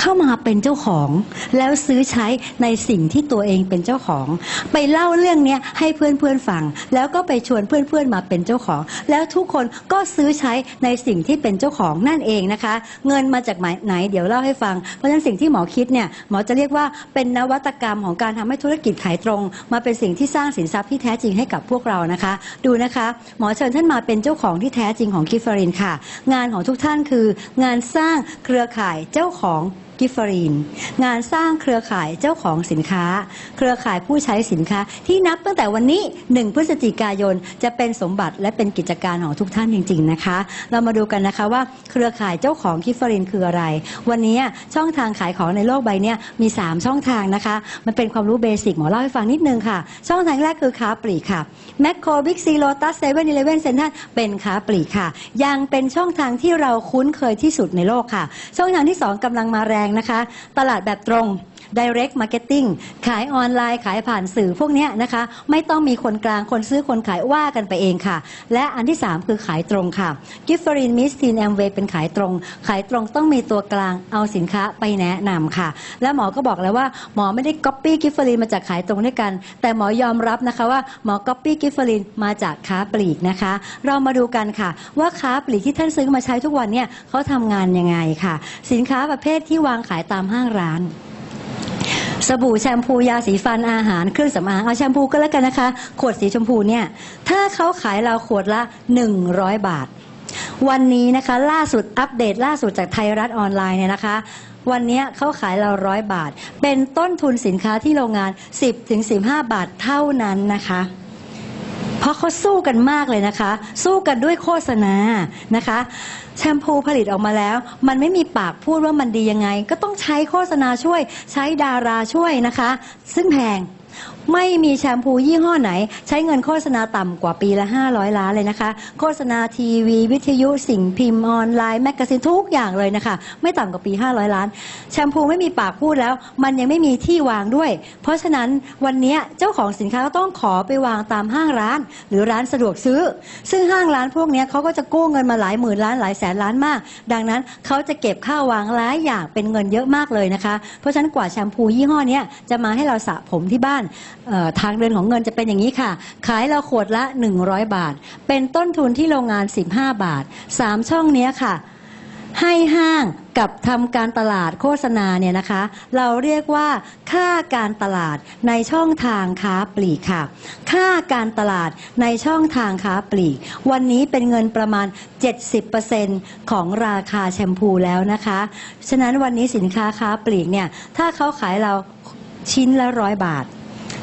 เข้ามาเป็นเจ้าของ แล้วซื้อใช้ในสิ่งที่ตัวเองเป็นเจ้าของ ไปเล่าเรื่องเนี้ยให้เพื่อนๆฟัง แล้วก็ไปชวนเพื่อนๆมาเป็นเจ้าของ แล้วทุกคนก็ซื้อใช้ในสิ่งที่เป็นเจ้าของนั่นเองนะคะ เงินมาจากไหนเดี๋ยวเล่าให้ฟัง เพราะฉะนั้นสิ่งที่หมอคิดเนี่ยหมอจะเรียกว่าเป็นนวัตกรรมของการทำให้ธุรกิจขายตรง มาเป็นสิ่งที่สร้างสินทรัพย์ที่แท้จริงให้กับพวกเรานะคะ ดูนะคะหมอเชิญท่านมาเป็นเจ้าของที่แท้จริงของกิฟฟารินค่ะ งานของทุกท่านคือ งานสร้างเครือข่ายเจ้าของ กิฟฟารีน งานสร้างเครือข่ายเจ้าของสินค้า เครือข่ายผู้ใช้สินค้า ที่นับตั้งแต่วันนี้ 1 พฤศจิกายน จะเป็นสมบัติและเป็นกิจการของทุกท่านจริง ๆนะคะ เรามาดูกันนะคะว่าเครือข่ายเจ้าของกิฟฟารีนคืออะไร วันนี้ช่องทางขายของในโลกใบนี้มี 3 ช่องทางนะคะ มันเป็นความรู้เบสิกหมอเล่าให้ฟังนิดนึงค่ะ ช่องทางแรกคือค้าปลีกค่ะแมคโครบิ๊กซีโลตัสเซเว่นอีเลฟเว่นเซ็นทรัลเป็นค้าปลีกค่ะ ยังเป็นช่องทางที่เราคุ้นเคยที่สุดในโลกค่ะ ช่องทางที่ 2กำลังมาแรงนะคะ ตลาดแบบตรง direct marketing ขายออนไลน์ขายผ่านสื่อพวกนี้นะคะ ไม่ต้องมีคนกลางคนซื้อคนขายว่ากันไปเองค่ะ และอันที่ 3 คือขายตรงค่ะกิฟฟรินมิสทีนแอมเวเป็นขายตรง ขายตรงต้องมีตัวกลางเอาสินค้าไปแนะนำค่ะ และหมอก็บอกแล้วว่าหมอไม่ได้ก๊อปปี้กิฟฟรินมาจากขายตรงด้วยกัน แต่หมอยอมรับนะคะว่าหมอก๊อปปี้กิฟฟรินมาจากค้าปลีกนะคะ เรามาดูกันค่ะ ว่าค้าปลีกที่ท่านซื้อมาใช้ทุกวันเนี่ยเขาทำงานยังไงค่ะ สินค้าประเภทที่วางขายตามห้างร้าน สบู่แชมพูยาสีฟันอาหารเครื่องสำอางเอาแชมพูก็แล้วกันนะคะ ขวดสีชมพูเนี่ย ถ้าเขาขายเราขวดละ 100 บาท วันนี้นะคะล่าสุดอัปเดตล่าสุดจากไทยรัฐออนไลน์เนี่ยนะคะ วันนี้เขาขายเราร้อยบาท เป็นต้นทุนสินค้าที่โรงงาน 10-15 บาทเท่านั้นนะคะ เพราะเขาสู้กันมากเลยนะคะ สู้กันด้วยโฆษณานะคะ แชมพูผลิตออกมาแล้ว มันไม่มีปากพูดว่ามันดียังไง ก็ต้องใช้โฆษณาช่วยใช้ดาราช่วยนะคะ ซึ่งแพง ไม่มีแชมพูยี่ห้อไหน ใช้เงินโฆษณาต่ำกว่าปีละ 500 ล้านเลยนะคะ โฆษณาทีวี วิทยุสิ่งพิมพ์ออนไลน์แมกกาซีนทุกอย่างเลยนะคะ ไม่ต่ำกว่าปี 500 ล้าน แชมพูไม่มีปากพูดแล้ว มันยังไม่มีที่วางด้วย เพราะฉะนั้นวันนี้เจ้าของสินค้าก็ต้องขอไปวางตามห้างร้าน หรือร้านสะดวกซื้อ ซึ่งห้างร้านพวกนี้เขาก็จะกู้เงินมาหลายหมื่นล้านหลายแสนล้านมาก ดังนั้นเขาจะเก็บค่าวางหลายอย่างเป็นเงินเยอะมากเลยนะคะ เพราะฉะนั้นกว่าแชมพูยี่ห้อนี้จะมาให้เราสระผมที่บ้านทางเดินของเงินจะเป็นอย่างนี้ค่ะ ขายเราขวดละ 100 บาท เป็นต้นทุนที่โรงงาน 15 บาท 3 ช่องนี้ค่ะ ให้ห้างกับทำการตลาดโฆษณาเนี่ยนะคะ เราเรียกว่าค่าการตลาดในช่องทางค้าปลีกค่ะ ค่าการตลาดในช่องทางค้าปลีก วันนี้เป็นเงินประมาณ 70%ของราคาแชมพูแล้วนะคะ ฉะนั้นวันนี้สินค้าค้าปลีกเนี่ยถ้าเขาขายเราชิ้นละร้อยบาท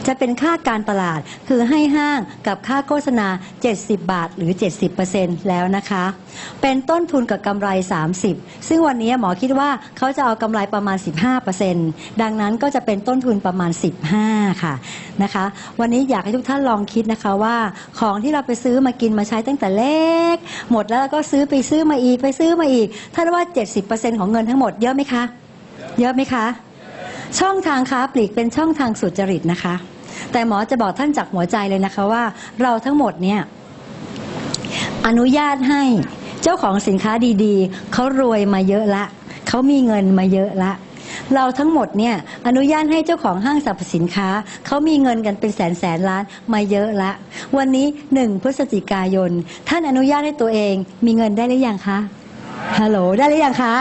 จะเป็นค่าการตลาด คือให้ห้างกับค่าโฆษณา 70 บาทหรือ 70%แล้วนะคะ เป็นต้นทุนกับกำไร 30 ซึ่งวันนี้หมอคิดว่าเขาจะเอากำไรประมาณ 15%ดังนั้นก็จะเป็นต้นทุนประมาณ 15 ค่ะนะคะ วันนี้อยากให้ทุกท่านลองคิดนะคะว่าของที่เราไปซื้อมากินมาใช้ตั้งแต่เล็ก หมดแล้วก็ซื้อไปซื้อมาอีกไปซื้อมาอีกถ้าว่า 70%ของเงินทั้งหมดเยอะไหมคะ เยอะไหมคะ ช่องทางค้าปลีกเป็นช่องทางสุจริตนะคะ แต่หมอจะบอกท่านจากหัวใจเลยนะคะว่า เราทั้งหมดเนี่ยอนุญาตให้เจ้าของสินค้าดีๆเขารวยมาเยอะละเขามีเงินมาเยอะละเราทั้งหมดเนี่ยอนุญาตให้เจ้าของห้างสรรพสินค้าเขามีเงินกันเป็นแสนแสนล้านมาเยอะละ วันนี้หนึ่งพฤศจิกายน ท่านอนุญาตให้ตัวเองมีเงินได้หรือยังคะ ฮัลโหลได้หรือยังคะ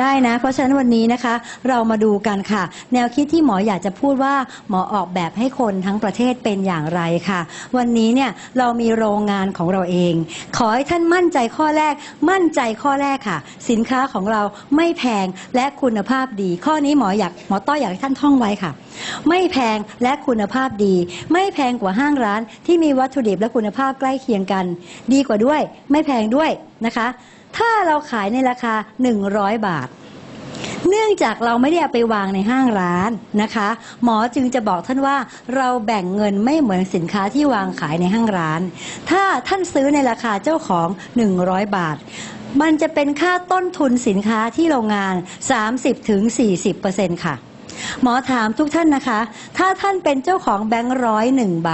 ได้นะ เพราะฉะนั้นวันนี้นะคะ เรามาดูกันค่ะ แนวคิดที่หมออยากจะพูดว่าหมอออกแบบให้คนทั้งประเทศเป็นอย่างไรค่ะ วันนี้เนี่ยเรามีโรงงานของเราเอง ขอให้ท่านมั่นใจข้อแรก มั่นใจข้อแรกค่ะ สินค้าของเราไม่แพงและคุณภาพดี ข้อนี้หมออยากหมอต้ออยากให้ท่านท่องไว้ค่ะ ไม่แพงและคุณภาพดี ไม่แพงกว่าห้างร้าน ที่มีวัตถุดิบและคุณภาพใกล้เคียงกัน ดีกว่าด้วย ไม่แพงด้วยนะคะ ถ้าเราขายในราคา 100 บาท เนื่องจากเราไม่ได้เอาไปวางในห้างร้านนะคะ หมอจึงจะบอกท่านว่าเราแบ่งเงินไม่เหมือนสินค้าที่วางขายในห้างร้าน ถ้าท่านซื้อในราคาเจ้าของ 100 บาทมันจะเป็นค่าต้นทุนสินค้าที่โรงงาน 30-40%ค่ะ หมอถามทุกท่านนะคะ ถ้าท่านเป็นเจ้าของแบงค์ร้อยหนึ่งใบ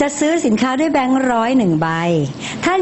จะซื้อสินค้าด้วยแบงค์ร้อยหนึ่งใบท่าน